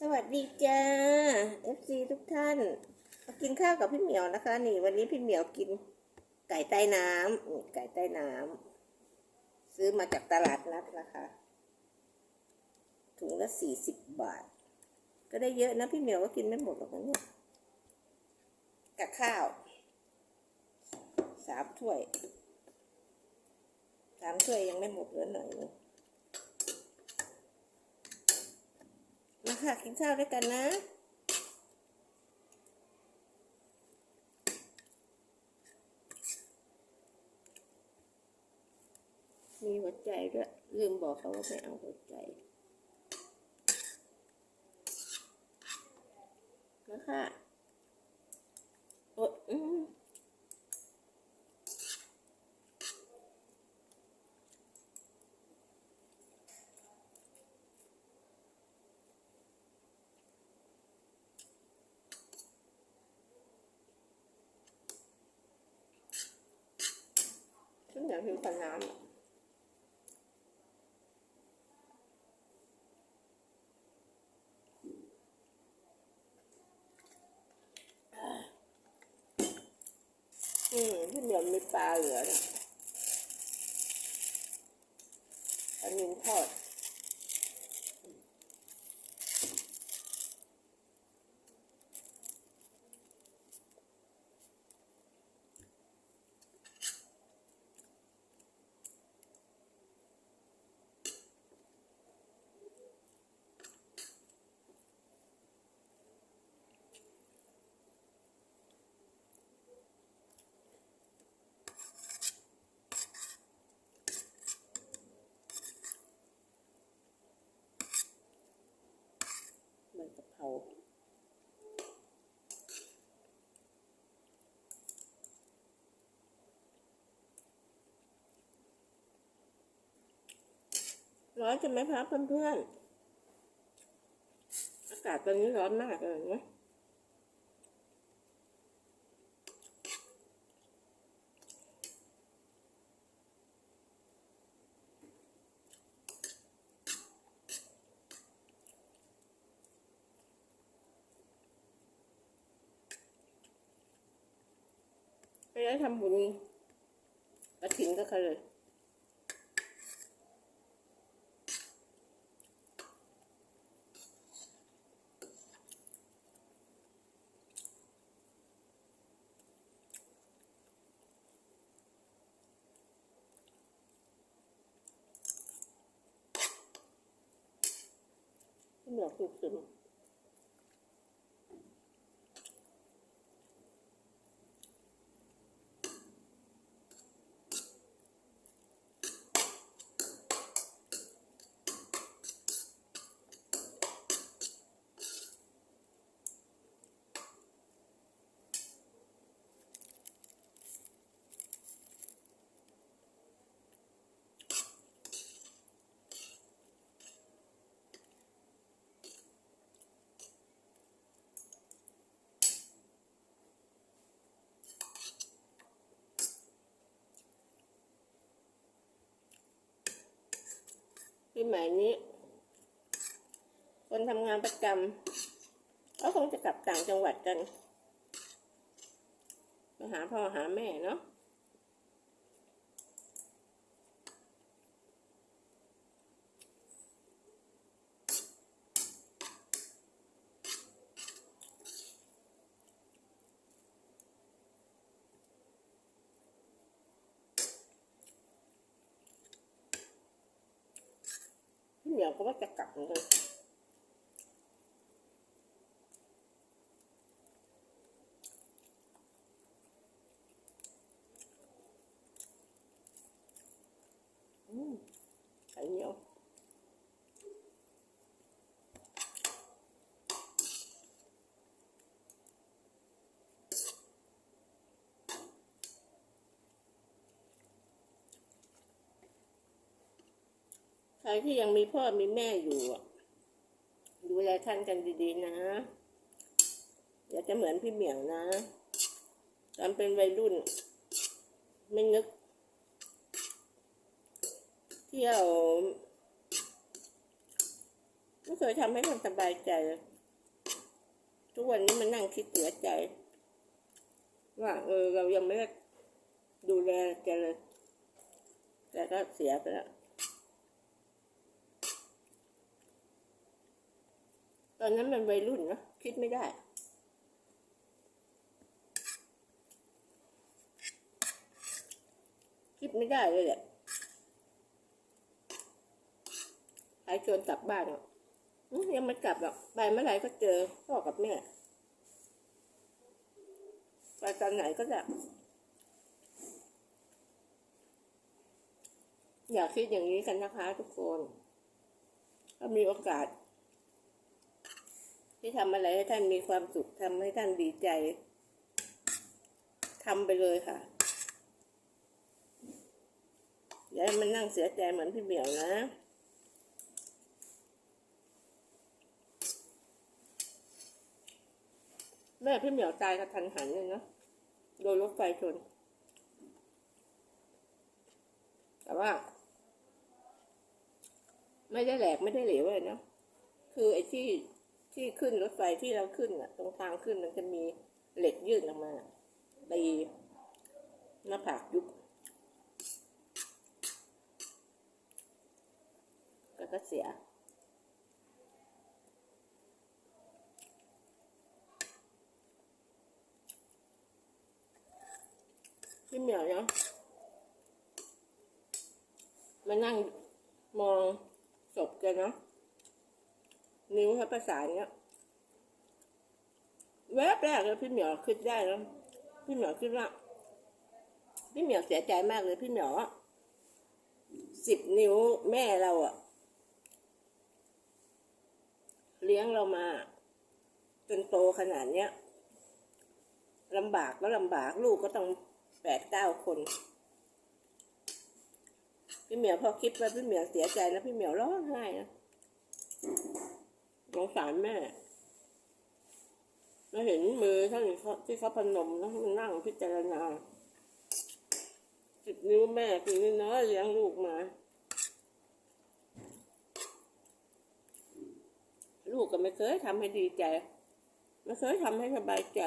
สวัสดีจ้า FC ทุกท่านมากินข้าวกับพี่เหมียวนะคะ นี่ วันนี้พี่เหมียวกินไก่ใต้น้ำไก่ใต้น้ำซื้อมาจากตลาดนัดนะคะ ถุงละสี่สิบบาท ก็ได้เยอะนะพี่เหมียวก็กินไม่หมดหรอกนะเนี่ยกับข้าวสามถ้วยสามถ้วยยังไม่หมดเหลือหน่อยนึง มาค่ะ กินข้าวด้วยกันนะมีหัวใจด้วยลืมบอกเขาว่าไม่เอาหัวใจมาค่ะโอ้อืมฉัน อยากหิวกับน้ำอะอืมพี่เหลือมีปลาเหลือนะอันนี้ทอด ใบกะเพรา ร้อนใช่ไหมครับเพื่อนๆ อากาศตอนนี้ร้อนมากเลยนะไปได้ทำบุญกระถิ่นก็เขาเลย เหนีย ปีใหม่นี้ คนทำงานประจำก็คงจะกลับต่างจังหวัดกัน ไปหาพ่อหาแม่เนาะ เหมียวก็ว่าจะกลับเหมือนกันอืมไข่เหนียว ใครที่ยังมีพ่อมีแม่อยู่ดูแลท่านกันดีๆนะอย่าจะเหมือนพี่เหมียวนะตอนเป็นวัยรุ่น ไม่นึก เที่ยวไม่เคยทำให้มันสบายใจ ทุกวันนี้มันนั่งคิดเสียใจ ว่าเออเรายังไม่ได้ดูแลแกเลย แต่ก็เสียไปแล้ว อนนั้นมันวัยรุ่นนะคิดไม่ได้ คิดไม่ได้เลยแหละใครชวนกลับบ้านอะยังไม่กลับหรอกไปเมื่อไหร่ก็เจอพ่อกับแม่ไปตอนไหนก็ได้อย่าคิดอย่างนี้กันนะคะทุกคน ถ้ามีโอกาส ที่ทำอะไรให้ท่านมีความสุขทำให้ท่านดีใจทำไปเลยค่ะอย่าให้มันนั่งเสียใจเหมือนพี่เหมียวนะแม่พี่เหมียวตายกระทันหันเลยเนาะโดนรถไฟชน แต่ว่า ไม่ได้แหลกไม่ได้เหลวเลยเนาะคือไอ้ที่ ที่ขึ้นรถไฟที่เราขึ้นอะตรงทางขึ้นมันจะมีเหล็กยื่นออกมาตีหน้าผากยุบแล้วก็เสียพี่เหมียวเนาะมานั่งมองศพแกเนาะ นิ้วเขาประสานเนี้ยแวบแรกเลยพี่เหมียวคิดได้แล้วพี่เหมียวคิดว่าพี่เหมียวเสียใจมากเลยพี่เหมียวสิบนิ้วแม่เราอะเลี้ยงเรามา จนโตขนาดเนี้ยลำบากก็ลำบากลูกก็ต้องแปดเก้าคน พี่เหมียวพอคิดว่าพี่เหมียวเสียใจนะพี่เหมียวร้องไห้นะ สงสารแม่แล้วเห็นมือท่านที่เขาพนมแล้วมันนั่งพิจารณาสิบนิ้วแม่คือน้อยๆเลี้ยงลูกมา ลูกก็ไม่เคยทำให้ดีใจ ไม่เคยทำให้สบายใจ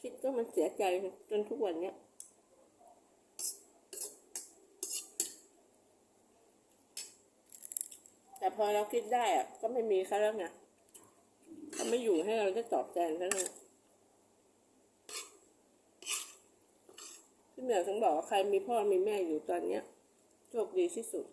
คิดก็มันเสียใจจนทุกวันเนี้ย พอเราคิดได้อะก็ไม่มีเขาแล้วไงเขาไม่อยู่ให้เราได้ตอบแทนเขาแล้วพี่เหมียวถึงบอกว่าใครมีพ่อมีแม่อยู่ตอนเนี้ยโชคดีที่สุด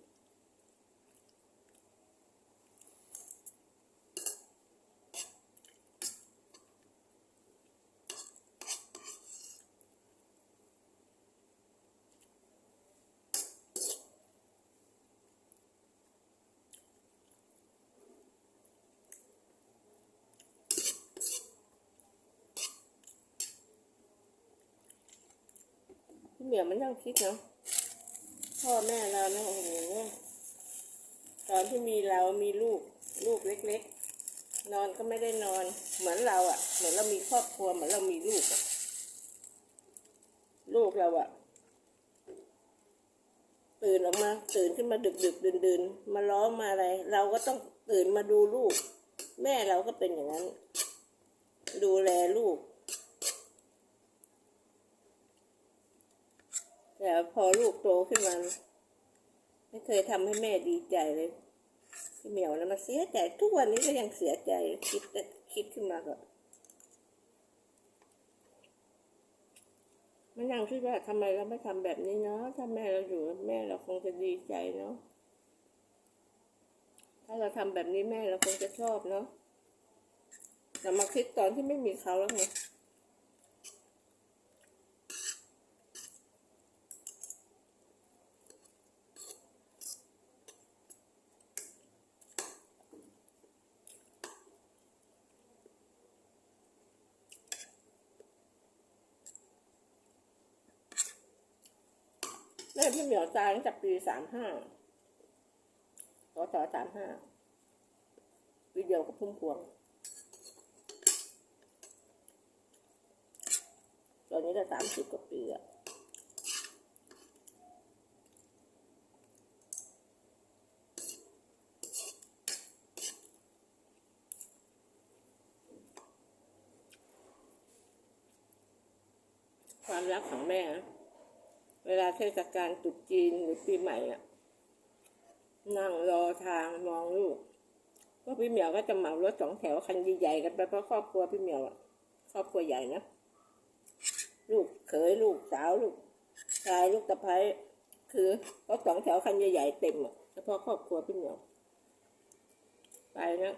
พี่เหมียวมันนั่งคิดเนาะพ่อแม่เราเนาะโอ้โหตอนที่มีเรามีลูกลูกเล็ก ๆ นอนก็ไม่ได้นอน เหมือนเราอะ่ะ เหมือนเรามีครอบครัวเหมือนเรามีลูกอะลูกเราอะ่ะตื่นออกมาตื่นขึ้นมาดึกดึกดื่นดื่นมาร้องมาอะไร เราก็ต้องตื่นมาดูลูก แม่เราก็เป็นอย่างนั้น ดูแลลูก แต่พอลูกโตขึ้นมา ไม่เคยทำให้แม่ดีใจเลยพี่เหมียวนะมาเสียใจทุกวันนี้ก็ยังเสียใจคิดคิดขึ้นมาก็มันยังคิดว่าทำไมเราไม่ทำแบบนี้เนาะถ้าแม่เราอยู่แม่เราคงจะดีใจเนาะถ้าเราทำแบบนี้แม่เราคงจะชอบเนาะแต่มาคิดตอนที่ไม่มีเขาแล้วไง เริ่พี่เหมียวตายตั้งแต่ปีสามห้าต่อต่สามห้าปีเดียวกับพุ่มพวง ตอนนี้จะสามสิบกว่าปีอะความรักของแม่ เทศกาลตรุษจีนหรือปีใหม่อะนั่งรอทางมองลูกก็พี่เหมียวก็จะเหมารถสองแถวคันใหญ่ๆกันไปเพราะครอบครัวพี่เหมียวอะครอบครัวใหญ่นะลูกเขยลูกสาวลูกชายลูกตะไคร้คือรถสองแถวคันใหญ่ๆเต็มอะเฉพาะครอบครัวพี่เหมียวไปนะ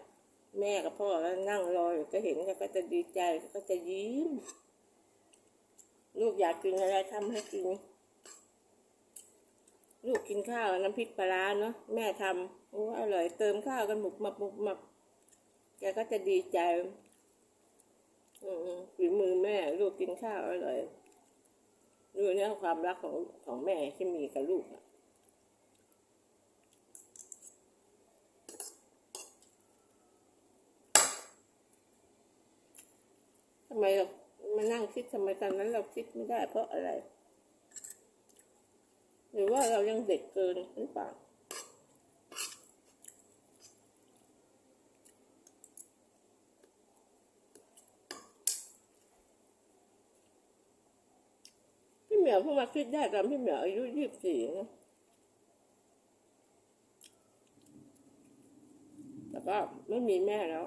แม่กับพ่อก็นั่งรออยู่ก็เห็นก็จะดีใจก็จะยิ้ม ลูกอยากกินอะไรทำให้กิน ลูกกินข้าวน้ำพริกปลาร้าเนาะแม่ทำโอ้อร่อยเติมข้าวกันหมุกหมับหมุกหมับแกก็จะดีใจอืมฝีมือแม่ ลูกกินข้าวอร่อยดูเนี่ยความรักของของแม่ที่มีกับลูกอะทำไมเรามานั่งคิดทำไมตอนนั้นเราคิดไม่ได้เพราะอะไร หรือว่าเรายังเด็กเกินหรือเปล่าพี่เหมียวเพิ่งมาคิดได้ตอนพี่เหมียวอายุยี่สิบสี่นะแต่ก็ไม่มีแม่แล้ว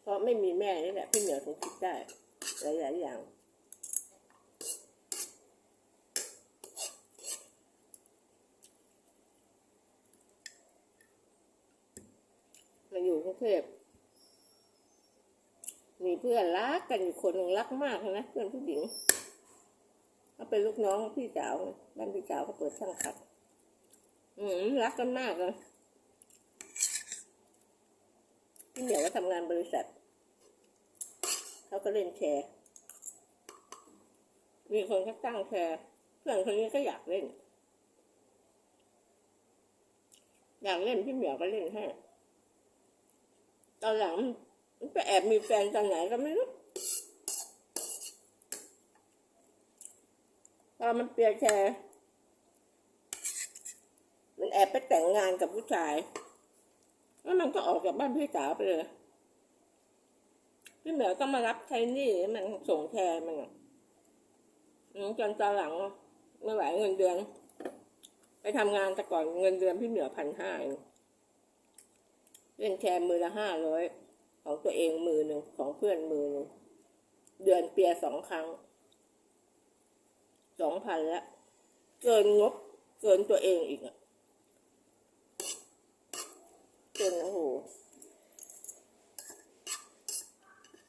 เพราะไม่มีแม่นี่แหละพี่เหมียวถึงคิดได้ หลายๆอย่าง มาอยู่ กรุงเทพมีเพื่อนรักกันอยู่คนหนึ่งรักมากนะเพื่อนผู้หญิงเขาเป็นลูกน้องพี่สาวบ้านพี่สาวเขาเปิดช่างขัด อืมรักกันมากเลยพี่เหมียวก็ทำงานบริษัทเขาก็เล่นแชร์มีคนเขาตั้งแชร์เพื่อนคนนี้ก็อยากเล่น อยากเล่นพี่เหมียวก็เล่นให้ ตอนหลังมันไปแอบมีแฟนตอนไหนก็ไม่รู้พอมันเปียร์แชร์มันแอบไปแต่งงานกับผู้ชาย แล้วมันก็ออกจากบ้านพี่สาวไปเลย พี่เหมียวต้องมารับใช้หนี้มันส่งแชร์มันจนตอนหลังไม่ไหวเงินเดือน ไปทำงานแต่ก่อนเงินเดือนพี่เหมียวพันห้า เล่นแชร์มือละห้าร้อยของตัวเองมือหนึ่งของเพื่อนมือหนึ่งเดือนเปียสองครั้งสองพันละเกินงบเกินตัวเองอีกอะจนโอ้โห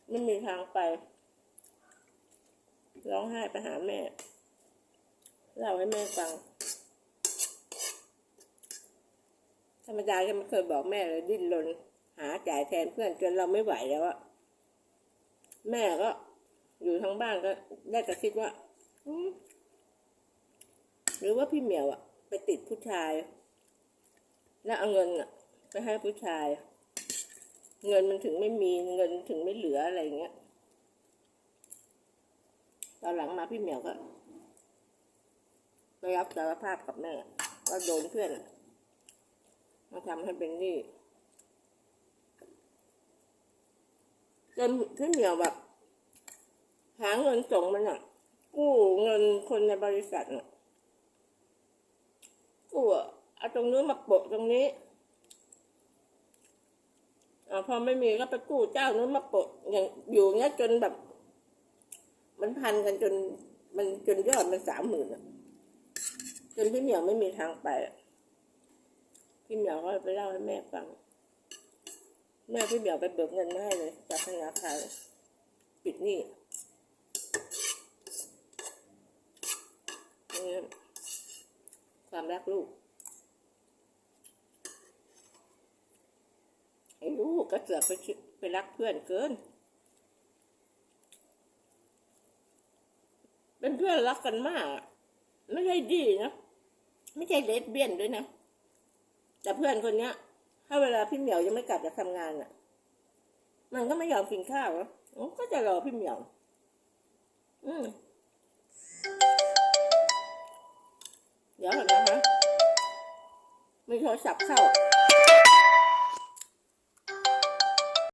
ไม่มีทางไป ร้องไห้ไปหาแม่ เล่าให้แม่ฟัง ธ รรมดาจะไม่เคยบอกแม่เลยดิ้นรนหาจ่ายแทนเพื่อนจนเราไม่ไหวแล้วอะแม่ก็ อยู่ทั้งบ้านก็ ได้แต่คิดว่าหรือว่าพี่เหมียวอะไปติดผู้ชาย แล้วเอาเงินอะไปให้ผู้ชาย เงินมันถึงไม่มีเงินถึงไม่เหลืออะไรเงี้ยตอนหลังมาพี่เหมียวก็ไปรับสารภาพกับแม่ว่าโดนเพื่อน มาทำให้เป็นนี้จนพี่เหมียวแบบ หาเงินส่งมันอะกู้เงินคนในบริษัทอะกู้อะเอาตรงนู้นมาโปะตรงนี้อพอไม่มีก็ไปกู้เจ้านู้นมาโปะอย่างอยู่เงี้ยจนแบบ มันพันกันจน มันจนยอดมันสามหมื่นอะจนพี่เหมียวไม่มีทางไปอะ พี่เหมียวก็ไปเล่าให้แม่ฟัง แม่พี่เหมียวไปเบิกเงินมาให้เลยจากธนาคารปิดหนี้นี่ความรักลูกไอ้ลูกก็เสือกไปไปรักเพื่อนเกิน เป็นเพื่อนรักกันมาก ไม่ใช่ดีนะ ไม่ใช่เลสเบี้ยนด้วยนะ แต่เพื่อนคนเนี้ย ถ้าเวลาพี่เหมียวยังไม่กลับจากทำงานอะ มันก็ไม่ยอมกินข้าวก็จะรอพี่เหมียว อืมเดี๋ยวก่อนนะคะมีโทรศัพท์เข้า